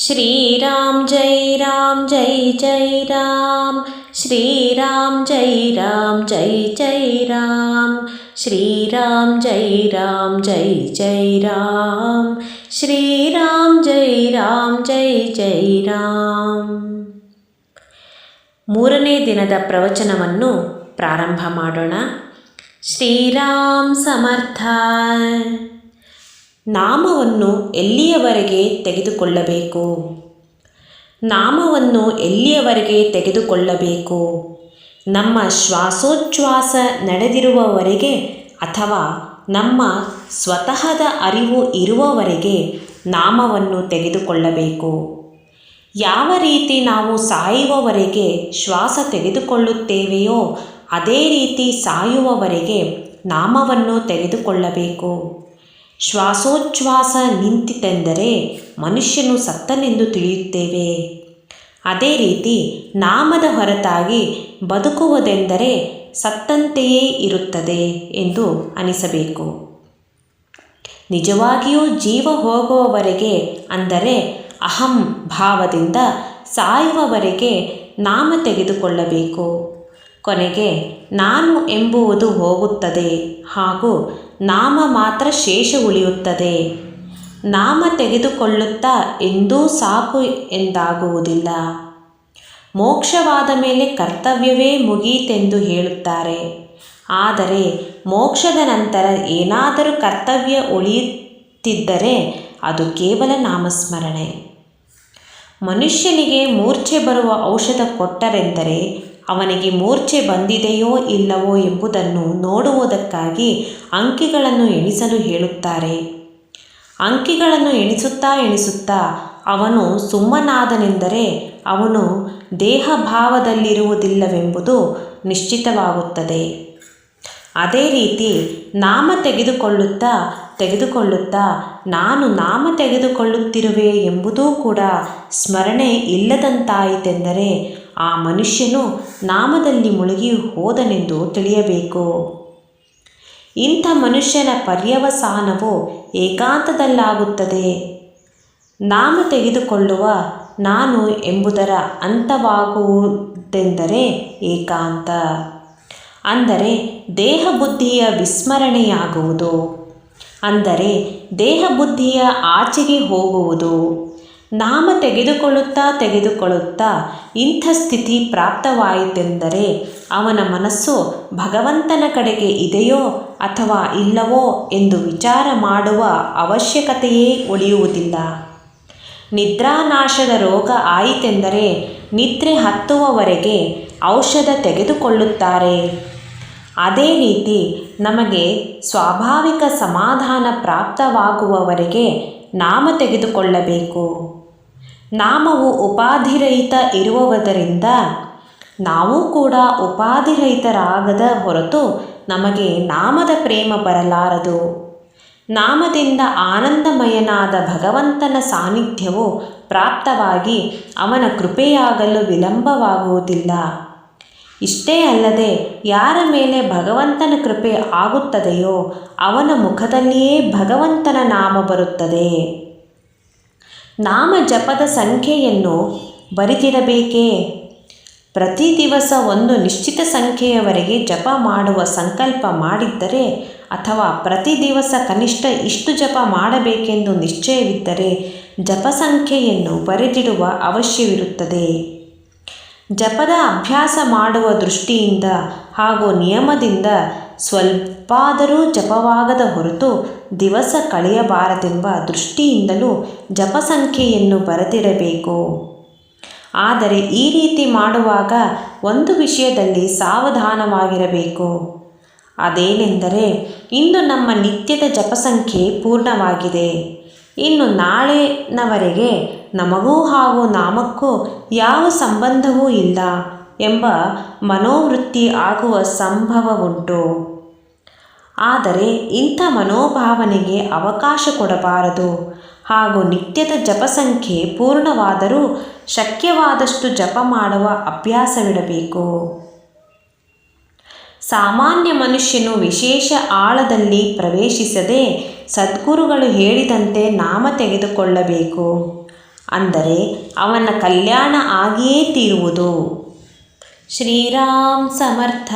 श्रीराम जय राम जय जय राम श्रीराम जय राम जय जय राम श्रीराम जय राम जय जय राम श्रीराम जय राम जय जय ರಾಮ್ ಮೂರನೇ ದಿನದ ಪ್ರವಚನವನ್ನು ಪ್ರಾರಂಭ ಮಾಡೋಣ ಶ್ರೀರಾಮ್ ಸಮರ್ಥ ನಾಮವನ್ನು ಎಲ್ಲಿಯವರೆಗೆ ತೆಗೆದುಕೊಳ್ಳಬೇಕು? ನಾಮವನ್ನು ಎಲ್ಲಿಯವರೆಗೆ ತೆಗೆದುಕೊಳ್ಳಬೇಕು? ನಮ್ಮ ಶ್ವಾಸೋಚ್ಛ್ವಾಸ ನಡೆದಿರುವವರೆಗೆ ಅಥವಾ ನಮ್ಮ ಸ್ವತಃದ ಅರಿವು ಇರುವವರೆಗೆ ನಾಮವನ್ನು ತೆಗೆದುಕೊಳ್ಳಬೇಕು? ಯಾವ ರೀತಿ ನಾವು ಸಾಯುವವರೆಗೆ ಶ್ವಾಸ ತೆಗೆದುಕೊಳ್ಳುತ್ತೇವೆಯೋ ಅದೇ ರೀತಿ ಸಾಯುವವರೆಗೆ ನಾಮವನ್ನು ತೆಗೆದುಕೊಳ್ಳಬೇಕು. ಶ್ವಾಸೋಚ್ಛ್ವಾಸ ನಿಂತಿತೆಂದರೆ ಮನುಷ್ಯನು ಸತ್ತನೆಂದು ತಿಳಿಯುತ್ತೇವೆ. ಅದೇ ರೀತಿ ನಾಮದ ಹೊರತಾಗಿ ಬದುಕುವುದೆಂದರೆ ಸತ್ತಂತೆಯೇ ಇರುತ್ತದೆ ಎಂದು ಅನಿಸಬೇಕು. ನಿಜವಾಗಿಯೂ ಜೀವ ಹೋಗುವವರೆಗೆ ಅಂದರೆ ಅಹಂ ಭಾವದಿಂದ ಸಾಯುವವರೆಗೆ ನಾಮ ತೆಗೆದುಕೊಳ್ಳಬೇಕು. ಕೊನೆಗೆ ನಾನು ಎಂಬುವುದು ಹೋಗುತ್ತದೆ ಹಾಗೂ ನಾಮ ಮಾತ್ರ ಶೇಷ ಉಳಿಯುತ್ತದೆ. ನಾಮ ತೆಗೆದುಕೊಳ್ಳುತ್ತಾ ಎಂದೂ ಸಾಕು ಎಂದಾಗುವುದಿಲ್ಲ. ಮೋಕ್ಷವಾದ ಮೇಲೆ ಕರ್ತವ್ಯವೇ ಮುಗಿಯಿತೆಂದು ಹೇಳುತ್ತಾರೆ. ಆದರೆ ಮೋಕ್ಷದ ನಂತರ ಏನಾದರೂ ಕರ್ತವ್ಯ ಉಳಿಯುತ್ತಿದ್ದರೆ ಅದು ಕೇವಲ ನಾಮಸ್ಮರಣೆ. ಮನುಷ್ಯನಿಗೆ ಮೂರ್ಛೆ ಬರುವ ಔಷಧ ಕೊಟ್ಟರೆಂದರೆ ಅವನಿಗೆ ಮೂರ್ಛೆ ಬಂದಿದೆಯೋ ಇಲ್ಲವೋ ಎಂಬುದನ್ನು ನೋಡುವುದಕ್ಕಾಗಿ ಅಂಕಿಗಳನ್ನು ಎಣಿಸಲು ಹೇಳುತ್ತಾರೆ. ಅಂಕಿಗಳನ್ನು ಎಣಿಸುತ್ತಾ ಎಣಿಸುತ್ತಾ ಅವನು ಸುಮ್ಮನಾದನೆಂದರೆ ಅವನು ದೇಹಭಾವದಲ್ಲಿರುವುದಿಲ್ಲವೆಂಬುದು ನಿಶ್ಚಿತವಾಗುತ್ತದೆ. ಅದೇ ರೀತಿ ನಾಮ ತೆಗೆದುಕೊಳ್ಳುತ್ತಾ ತೆಗೆದುಕೊಳ್ಳುತ್ತಾ ನಾನು ನಾಮ ತೆಗೆದುಕೊಳ್ಳುತ್ತಿರುವೆ ಎಂಬುದೂ ಕೂಡ ಸ್ಮರಣೆ ಇಲ್ಲದಂತಾಯಿತೆಂದರೆ ಆ ಮನುಷ್ಯನು ನಾಮದಲ್ಲಿ ಮುಳುಗಿ ಹೋದನೆಂದು ತಿಳಿಯಬೇಕು. ಇಂಥ ಮನುಷ್ಯನ ಪರ್ಯವಸಾನವು ಏಕಾಂತದಲ್ಲಾಗುತ್ತದೆ. ನಾಮ ತೆಗೆದುಕೊಳ್ಳುವ ನಾನು ಎಂಬುದರ ಅಂತವಾಗುವುದೆಂದರೆ ಏಕಾಂತ. ಅಂದರೆ ದೇಹ ಬುದ್ಧಿಯ ವಿಸ್ಮರಣೆಯಾಗುವುದು. ಅಂದರೆ ದೇಹ ಬುದ್ಧಿಯ ಆಚೆಗೆ ಹೋಗುವುದು. ನಾಮ ತೆಗೆದುಕೊಳ್ಳುತ್ತಾ ತೆಗೆದುಕೊಳ್ಳುತ್ತಾ ಇಂಥ ಸ್ಥಿತಿ ಪ್ರಾಪ್ತವಾಯಿತೆಂದರೆ ಅವನ ಮನಸ್ಸು ಭಗವಂತನ ಕಡೆಗೆ ಇದೆಯೋ ಅಥವಾ ಇಲ್ಲವೋ ಎಂದು ವಿಚಾರ ಮಾಡುವ ಅವಶ್ಯಕತೆಯೇ ಉಳಿಯುವುದಿಲ್ಲ. ನಿದ್ರಾನಾಶದ ರೋಗ ಆಯಿತೆಂದರೆ ನಿದ್ರೆ ಹತ್ತುವವರೆಗೆ ಔಷಧ ತೆಗೆದುಕೊಳ್ಳುತ್ತಾರೆ. ಅದೇ ರೀತಿ ನಮಗೆ ಸ್ವಾಭಾವಿಕ ಸಮಾಧಾನ ಪ್ರಾಪ್ತವಾಗುವವರೆಗೆ ನಾಮ ತೆಗೆದುಕೊಳ್ಳಬೇಕು. ನಾಮವು ಉಪಾಧಿರಹಿತ ಇರುವುದರಿಂದ ನಾವು ಕೂಡ ಉಪಾಧಿರಹಿತರಾಗದ ಹೊರತು ನಮಗೆ ನಾಮದ ಪ್ರೇಮ ಬರಲಾರದು. ನಾಮದಿಂದ ಆನಂದಮಯನಾದ ಭಗವಂತನ ಸಾನ್ನಿಧ್ಯವು ಪ್ರಾಪ್ತವಾಗಿ ಅವನ ಕೃಪೆಯಾಗಲು ವಿಳಂಬವಾಗುವುದಿಲ್ಲ. ಇಷ್ಟೇ ಅಲ್ಲದೆ ಯಾರ ಮೇಲೆ ಭಗವಂತನ ಕೃಪೆ ಆಗುತ್ತದೆಯೋ ಅವನ ಮುಖದಲ್ಲಿಯೇ ಭಗವಂತನ ನಾಮ ಬರುತ್ತದೆ. ನಾಮ ಜಪದ ಸಂಖ್ಯೆಯನ್ನು ಬರೆದಿಡಬೇಕೇ ಪ್ರತಿ ದಿವಸ ಒಂದು ನಿಶ್ಚಿತ ಸಂಖ್ಯೆಯವರೆಗೆ ಜಪ ಮಾಡುವ ಸಂಕಲ್ಪ ಮಾಡಿದ್ದರೆ ಅಥವಾ ಪ್ರತಿ ದಿವಸ ಕನಿಷ್ಠ ಇಷ್ಟು ಜಪ ಮಾಡಬೇಕೆಂದು ನಿಶ್ಚಯವಿದ್ದರೆ ಜಪ ಸಂಖ್ಯೆಯನ್ನು ಬರೆದಿಡುವ ಅವಶ್ಯವಿರುತ್ತದೆ. ಜಪದ ಅಭ್ಯಾಸ ಮಾಡುವ ದೃಷ್ಟಿಯಿಂದ ಹಾಗೂ ನಿಯಮದಿಂದ ಸ್ವಲ್ಪಾದರೂ ಜಪವಾಗದ ಹೊರತು ದಿವಸ ಕಳೆಯಬಾರದೆಂಬ ದೃಷ್ಟಿಯಿಂದಲೂ ಜಪ ಸಂಖ್ಯೆಯನ್ನು ಬರೆದಿಡಬೇಕು ಆದರೆ ಈ ರೀತಿ ಮಾಡುವಾಗ ಒಂದು ವಿಷಯದಲ್ಲಿ ಸಾವಧಾನವಾಗಿರಬೇಕು. ಅದೇನೆಂದರೆ ಇಂದು ನಮ್ಮ ನಿತ್ಯದ ಜಪಸಂಖ್ಯೆ ಪೂರ್ಣವಾಗಿದೆ. ಇನ್ನು ನಾಳೆನವರೆಗೆ ನಮಗೂ ಹಾಗೂ ನಾಮಕ್ಕೂ ಯಾವ ಸಂಬಂಧವೂ ಇಲ್ಲ ಎಂಬ ಮನೋವೃತ್ತಿ ಆಗುವ ಸಂಭವವುಂಟು ಆದರೆ ಇಂಥ ಮನೋಭಾವನೆಗೆ ಅವಕಾಶ ಕೊಡಬಾರದು. ಹಾಗೂ ನಿತ್ಯದ ಜಪಸಂಖ್ಯೆ ಪೂರ್ಣವಾದರೂ ಶಕ್ಯವಾದಷ್ಟು ಜಪ ಮಾಡುವ ಅಭ್ಯಾಸವಿಡಬೇಕು. ಸಾಮಾನ್ಯ ಮನುಷ್ಯನು ವಿಶೇಷ ಆಳದಲ್ಲಿ ಪ್ರವೇಶಿಸದೆ ಸದ್ಗುರುಗಳು ಹೇಳಿದಂತೆ ನಾಮ ತೆಗೆದುಕೊಳ್ಳಬೇಕು. ಅಂದರೆ ಅವನ ಕಲ್ಯಾಣ ಆಗಿಯೇ ತೀರುವುದು. ಶ್ರೀರಾಮ್ ಸಮರ್ಥ.